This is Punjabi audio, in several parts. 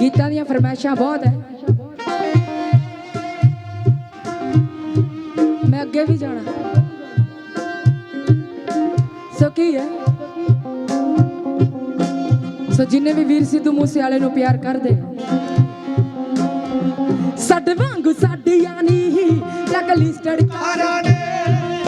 ਗੀਤਾਂ ਦੀਆਂ ਫਰਮਾਇਸ਼ਾਂ ਬਹੁਤ ਹੈ। ਮੈਂ ਅੱਗੇ ਵੀ ਜਾਣਾ। ਸੋ ਕੀ ਹੈ? ਸੋ ਜਿੰਨੇ ਵੀ ਵੀਰ ਸਿੱਧੂ ਮੂਸੇ ਵਾਲੇ ਨੂੰ ਪਿਆਰ ਕਰਦੇ ਸਾਡੇ ਵਾਂਗੂ ਸਾਡੀ ਯਾਨੀ ਲੱਗ ਲਿਸਟਡ ਮਹਾਰਾਣੇ।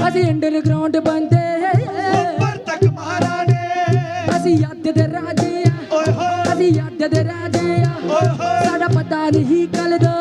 ਅਸੀਂ ਅੰਡਰਗਰਾਉਂਡ ਬੰਦੇ ਉੱਪਰ ਤੱਕ ਮਹਾਰਾਣੇ। ਅਸੀਂ ਯੱਦ ਦੇ ਰਾਜੇ ਆ। ਓਏ ਹੋਏ। ਅਸੀਂ ਯੱਦ ਦੇ ਰਾਜੇ ਸਾਡਾ ਪਤਾ ਨਹੀਂ ਕੱਲ ਦਾ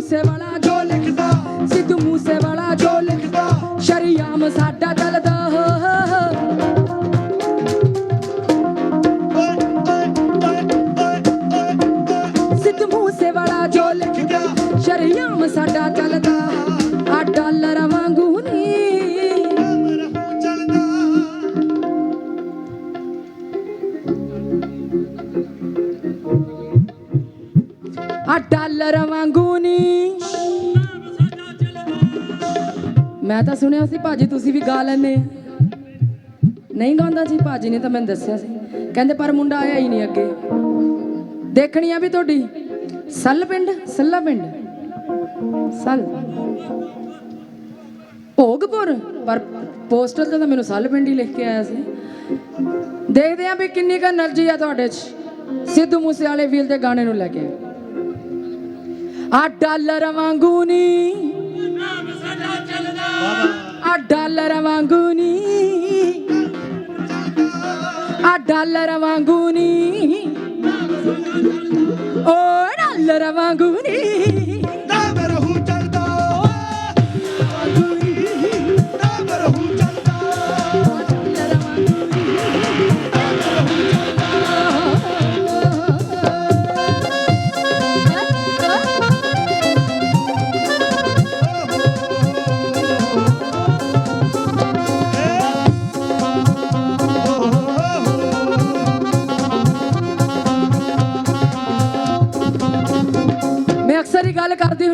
ਮੂਸੇ ਵਾਲਾ ਜੋ ਲਿਖਦਾ, ਸਿੱਧੂ ਮੂਸੇ ਵਾਲਾ ਜੋ ਲਿਖਦਾ, ਸ਼ਰੀਆਮ ਸਾਡਾ ਚੱਲਦਾ। ਸਿੱਧੂ ਮੂਸੇ ਵਾਲਾ ਜੋ ਆ ਡਾਲਰ ਵਾਂਗੂ ਨਹੀਂ ਮੈਂ ਤਾਂ ਸੁਣਿਆ ਸੀ ਭਾਜੀ ਤੁਸੀਂ ਵੀ ਗਾ ਲੈਨੇ ਨਹੀਂ ਗਾਉਂਦਾ ਜੀ ਭਾਜੀ ਨੇ ਤਾਂ ਮੈਨੂੰ ਦੱਸਿਆ ਸੀ। ਕਹਿੰਦੇ ਪਰ ਮੁੰਡਾ ਆਇਆ ਹੀ ਨਹੀਂ ਅੱਗੇ। ਦੇਖਣੀ ਆ ਵੀ ਤੁਹਾਡੀ। ਸੱਲ ਪਿੰਡ, ਸੱਲਾ ਪਿੰਡ। ਸੱਲ। ਭੋਗਪੁਰ। ਪਰ ਪੋਸਟਲ ਤੇ ਤਾਂ ਮੈਨੂੰ ਸੱਲ ਪਿੰਡ ਹੀ ਲਿਖ ਕੇ ਆਇਆ ਸੀ। ਦੇਖਦੇ ਆ ਵੀ ਕਿੰਨੀ ਕੁ એનર્ਜੀ ਆ ਤੁਹਾਡੇ 'ਚ। ਸਿੱਧੂ ਮੂਸੇ ਵਾਲੇ ਵੀਲ ਦੇ ਗਾਣੇ ਨੂੰ ਲੈ ਕੇ। ਆ ਡਾਲਰ ਵਾਂਗੂ ਨੀ। ਆ ਡਾਲਰ ਵਾਂਗੂ ਨੀ। ਆ ਡਾਲਰ ਵਾਂਗੂ ਨੀ। ਓ ਡਾਲਰ ਵਾਂਗੂ ਨੀ।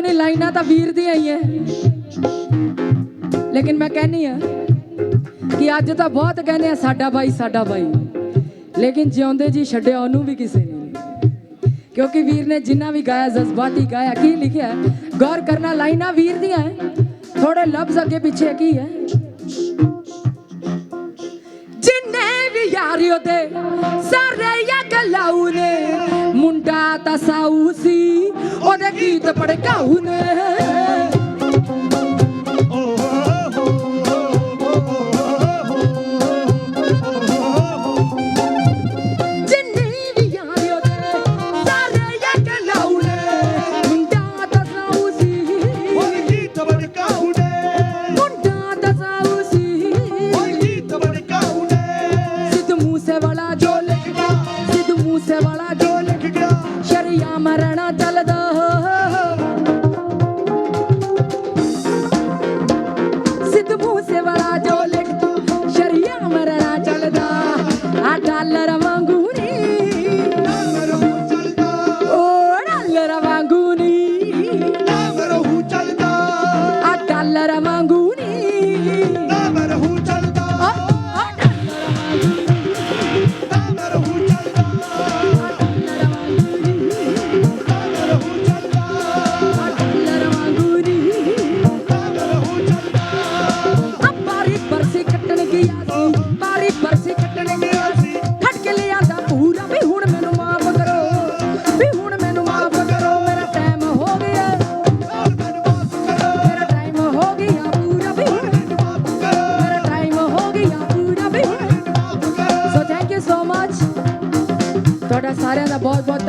ਗੱਲ ਲਾਈਨਾਂ ਤਾਂ ਵੀਰ ਦੀਆਂ ਹੀ ਐ। ਲੇਕਿਨ ਮੈਂ ਕਹਿੰਨੀ ਆ ਕਿ ਅੱਜ ਤਾਂ ਬਹੁਤ ਕਹਿੰਦੇ ਆ, ਸਾਡਾ ਭਾਈ ਸਾਡਾ ਭਾਈ ਲੇਕਿਨ ਜਿਉਂਦੇ ਜੀ ਛੱਡਿਆ ਉਹਨੂੰ ਵੀ ਕਿਸੇ ਨੇ ਕਿਉਂਕਿ ਵੀਰ ਨੇ ਜਿੰਨਾ ਵੀ ਗਾਇਆ, ਜਜ਼ਬਾਤੀ ਗਾਇਆ, ਕੀ ਲਿਖਿਆ, ਗੌਰ ਕਰਨਾ ਲਾਈਨਾਂ ਵੀਰ ਦੀਆਂ ਹੈ ਥੋੜੇ ਲਫ਼ਜ਼ ਅੱਗੇ ਪਿੱਛੇ ਕੀ ਹੈ ਜਿੰਨੇ ਵੀ ਯਾਰੀ ਉਹਦੇ, ਸਾਰੇ ਯਾ ਗਲਾਉ ਨੇ ਮੁੰਡਾ ਤਾਂ ਸਾਊ ਸੀ ਉਹਦੇ ਗੀਤ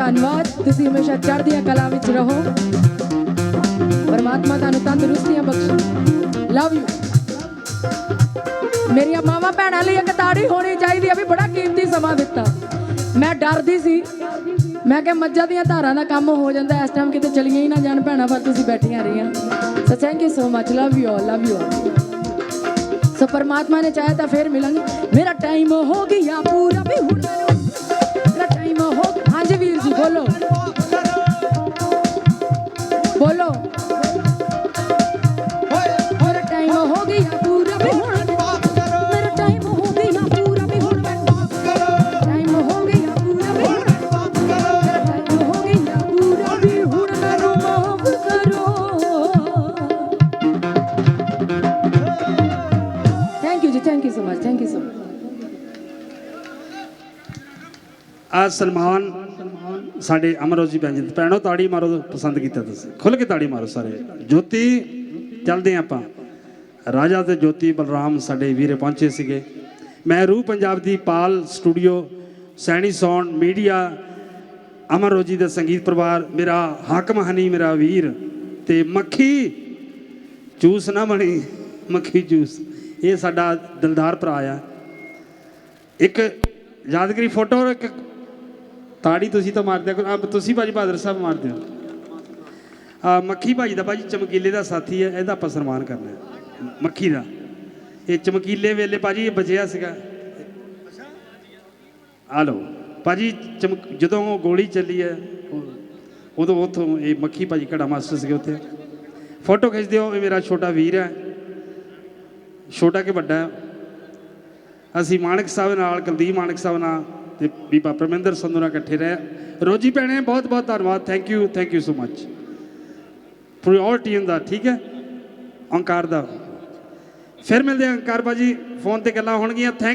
ਧੰਨਵਾਦ। ਤੁਸੀਂ ਹਮੇਸ਼ਾ ਚੜ੍ਹਦੀਆਂ ਕਲਾ ਵਿੱਚ ਰਹੋ। ਪਰਮਾਤਮਾ ਤੁਹਾਨੂੰ ਤੰਦਰੁਸਤੀਆਂ ਬਖਸ਼ੇ। ਲਵ ਯੂ ਮੇਰੀਆਂ ਮਾਵਾਂ ਭੈਣਾਂ ਲਈ ਇੱਕ ਤਾੜੀ ਹੋਣੀ ਚਾਹੀਦੀ ਹੈ ਵੀ ਬੜਾ ਕੀਮਤੀ ਸਮਾਂ ਦਿੱਤਾ। ਮੈਂ ਡਰਦੀ ਸੀ। ਮੈਂ ਕਿਹਾ ਮੱਝਾਂ ਦੀਆਂ ਧਾਰਾਂ ਦਾ ਕੰਮ ਹੋ ਜਾਂਦਾ ਇਸ ਟਾਈਮ ਕਿਤੇ ਚਲੀਆਂ ਹੀ ਨਾ ਜਾਣ ਭੈਣਾਂ, ਪਰ ਤੁਸੀਂ ਬੈਠੀਆਂ ਰਹੀਆਂ। So thank you so much love you all love you all so ਪਰਮਾਤਮਾ ਨੇ ਚਾਹਿਆ ਤਾਂ ਫੇਰ ਮਿਲਾਂਗੇ ਮੇਰਾ ਟਾਈਮ ਹੋ ਗਿਆ ਪੂਰਾ, ਵੀ ਹੁਣ ਆ ਸਲਮਾਨ ਸਾਡੇ ਅਮਰੋਜੀ ਭੈਣ ਜੀ, ਭੈਣੋ ਤਾੜੀ ਮਾਰੋ ਪਸੰਦ ਕੀਤਾ ਤੁਸੀਂ। ਖੁੱਲ ਕੇ ਤਾੜੀ ਮਾਰੋ ਸਾਰੇ। ਜੋਤੀ, ਚੱਲਦੇ ਹਾਂ ਆਪਾਂ। ਰਾਜਾ ਤੇ ਜੋਤੀ ਬਲਰਾਮ ਸਾਡੇ ਵੀਰੇ ਪਹੁੰਚੇ ਸੀਗੇ। ਮੈਂ ਰੂਹ ਪੰਜਾਬ ਦੀ ਪਾਲ ਸਟੂਡੀਓ, ਸੈਣੀ ਸੌਣ, ਮੀਡੀਆ ਅਮਰ ਰੋਜੀ ਦਾ ਸੰਗੀਤ ਪਰਿਵਾਰ, ਮੇਰਾ ਹਾਕਮ ਹਨੀ, ਮੇਰਾ ਵੀਰ ਤੇ ਮੱਖੀ ਜੂਸ ਨਾ ਬਣੀ, ਮੱਖੀ ਜੂਸ। ਇਹ ਸਾਡਾ ਦਿਲਦਾਰ ਭਰਾ ਆ। ਇੱਕ ਯਾਦਗਰੀ ਫੋਟੋ ਇੱਕ ਤਾੜੀ ਤੁਸੀਂ ਤਾਂ ਮਾਰਦੇ ਹੋ ਆਪ ਤੁਸੀਂ ਭਾਜੀ ਬਹਾਦਰ ਸਾਹਿਬ ਮਾਰਦੇ ਹੋ। ਆ ਮੱਖੀ ਭਾਜੀ ਦਾ ਭਾਜੀ ਚਮਕੀਲੇ ਦਾ ਸਾਥੀ ਹੈ, ਇਹਦਾ ਆਪਾਂ ਸਨਮਾਨ ਕਰਨਾ ਹੈ। ਮੱਖੀ ਦਾ। ਇਹ ਚਮਕੀਲੇ ਵੇਲੇ ਭਾਜੀ ਇਹ ਬਚਿਆ ਸੀਗਾ। ਆ ਲਓ, ਭਾਜੀ ਚਮਕ, ਜਦੋਂ ਗੋਲੀ ਚੱਲੀ ਹੈ ਉਦੋਂ ਉੱਥੋਂ ਇਹ ਮੱਖੀ ਭਾਜੀ ਘੜਾ ਮਾਸਟਰ ਸੀਗੇ ਉੱਥੇ। ਫੋਟੋ ਖਿੱਚਦੇ ਹੋ ਇਹ ਮੇਰਾ ਛੋਟਾ ਵੀਰ ਹੈ। ਛੋਟਾ ਕਿ ਵੱਡਾ ਅਸੀਂ ਮਾਨਕ ਸਾਹਿਬ ਨਾਲ, ਕੁਲਦੀਪ ਮਾਨਕ ਸਾਹਿਬ ਨਾਲ ਤੇ ਬੀਬਾ ਪਰਮਿੰਦਰ ਸੰਧੂ ਨਾਲ ਇਕੱਠੇ ਰਹੇ ਰੋਜੀ ਭੈਣੇ, ਬਹੁਤ ਬਹੁਤ ਧੰਨਵਾਦ। Thank you thank you so much Puri all team ਦਾ ਠੀਕ ਹੈ? ਓਂਕਾਰ ਦਾ। ਫਿਰ ਮਿਲਦੇ ਹਾਂ ਓਂਕਾਰ ਬਾਜੀ, ਫੋਨ ਤੇ ਗੱਲਾਂ ਹੋਣਗੀਆਂ। ਥੈਂਕ